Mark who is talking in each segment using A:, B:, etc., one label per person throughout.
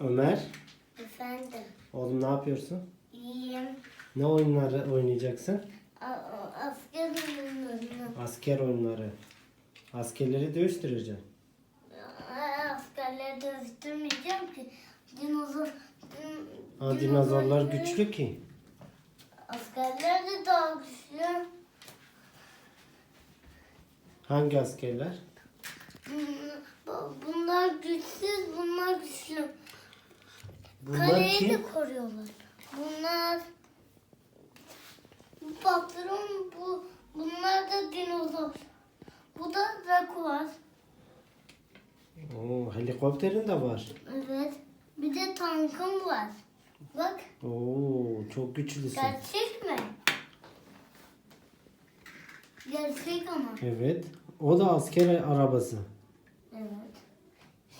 A: Ömer,
B: Efendim.
A: oğlum ne yapıyorsun?
B: İyiyim.
A: Ne oyunları oynayacaksın?
B: A- Asker oyunlarını.
A: Asker oyunları. Askerleri dövüştüreceksin.
B: A- Askerleri dövüştürmeyeceğim ki. Dinozor... din-
A: Ha, dinozorlar güçlü ki.
B: Askerler de daha güçlü.
A: Hangi askerler?
B: Hmm, bu- Bunlar güçsüz, bunlar güçlü.
A: Bunlar
B: Kaleyi
A: kim?
B: de koruyorlar. Bunlar bu patron bu bunlar da dinozor. Bu da Jaguar.
A: Oo, helikopterin de var.
B: Evet. Bir de tankım var. Bak
A: Oo, çok güçlüsün.
B: gerçek mi? Gerçek ama.
A: Evet. O da asker arabası.
B: Evet.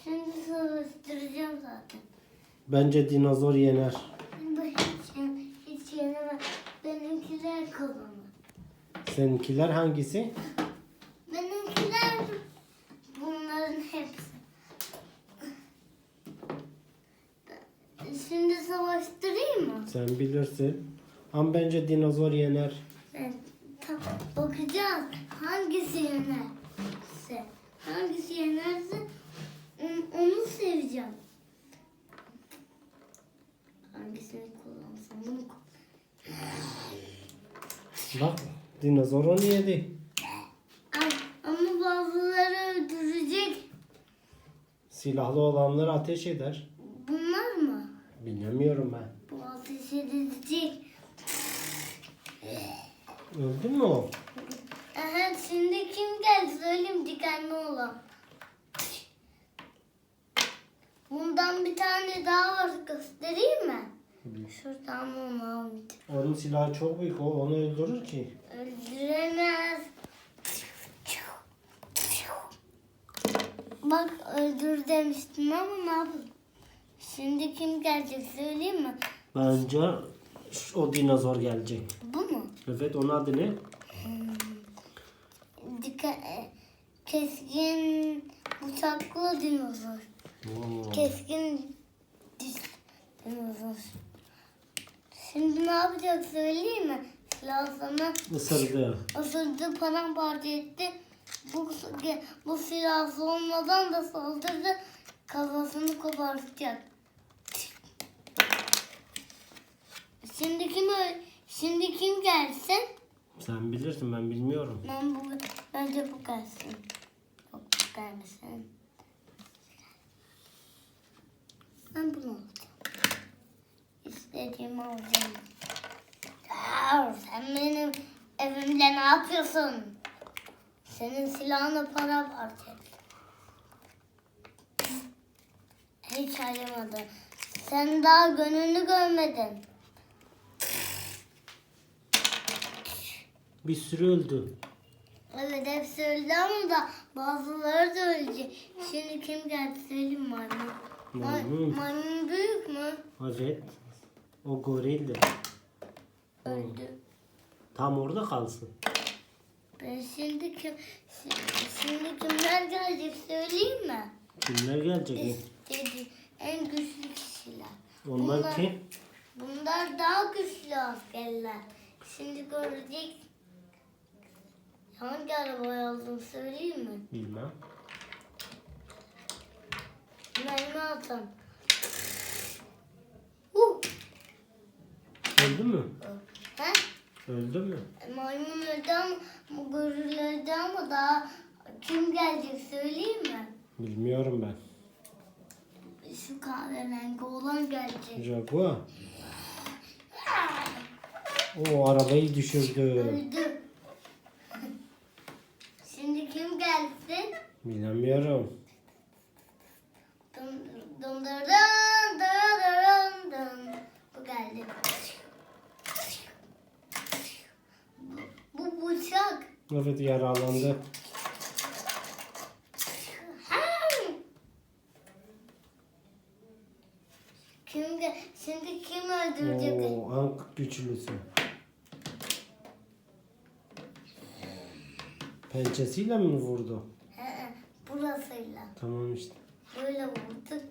B: Şimdi savaştıracağım zaten.
A: Bence dinozor yener.
B: Ben hiç, hiç yenemem. Benimkiler kazanır.
A: Seninkiler hangisi?
B: Benimkiler bunların hepsi. Şimdi savaştırayım mı?
A: Sen bilirsin. Ama bence dinozor yener.
B: Ben bakacağız hangisi yenerse. Hangisi yenerse on- onu seveceğim.
A: Bak dinozor onu yedi.
B: Ama- bazıları öldürecek.
A: Silahlı olanlar ateş eder.
B: Bunlar mı?
A: Bilemiyorum ben.
B: Bu ateş edilecek.
A: Öldü mü o?
B: Evet şimdi kim geldi söyleyeyim dikenli olan. Bundan bir tane daha var göstereyim mi? Şuradan onu almayacağım.
A: Onun silahı çok büyük. O onu öldürür ki.
B: Öldüremez. Bak öldür demiştim ama ne yapayım? Şimdi kim gelecek söyleyeyim mi?
A: Bence o dinozor gelecek.
B: Bu mu?
A: Evet onun adı ne?
B: Dika, e, keskin bıçaklı dinozor.
A: Oo.
B: Keskin. Şimdi ne yapacak söyleyeyim mi? Silah sana
A: Isırdı.
B: ısırdı paramparça etti. Bu, bu silahsı olmadan da saldırdı. Kafasını kopartacak. Şimdi kim Şimdi kim gelsin?
A: Sen bilirsin ben bilmiyorum.
B: Ben bu bence bu gelsin. Yok bu gelmesin. Ben bunu alacağım. İstediğimi alacağım. Ya sen benim evimde ne yapıyorsun? Senin silahına para var. Hiç acımadı. Sen daha gönlünü görmedin.
A: Bir sürü öldü.
B: Evet hepsi öldü ama da bazıları da ölecek. Şimdi kim geldi söyleyeyim maymun. May-
A: Maymun.
B: maymun büyük mü?
A: Evet. O gorildi.
B: Öldü.
A: Tam orada kalsın.
B: Ben şimdi kim şi- şimdi kimler gelecek söyleyeyim mi?
A: Kimler gelecek?
B: İstedi en güçlü kişiler.
A: Onlar
B: Bunlar-
A: kim?
B: Bunlar daha güçlü askerler. Şimdi görecek. Hangi araba aldım söyleyeyim mi?
A: Bilmem.
B: Mermi atan.
A: Öldü mü?
B: He?
A: Öldü mü?
B: Maymun öldü ama goril öldü ama daha kim gelecek söyleyeyim mi?
A: Bilmiyorum ben.
B: Şu kahverengi olan gelecek.
A: Jaguar. O arabayı düşürdü.
B: Öldü. Şimdi kim gelsin?
A: Bilemiyorum.
B: Dın dın dın dın dın dın dın. Bu geldi. Bu, bu bıçak.
A: Evet yaralandı.
B: Kim şimdi kim öldürecek?
A: Oo, an güçlüsü. Pençesiyle mi vurdu?
B: He, burasıyla.
A: Tamam işte.
B: Böyle vurdu.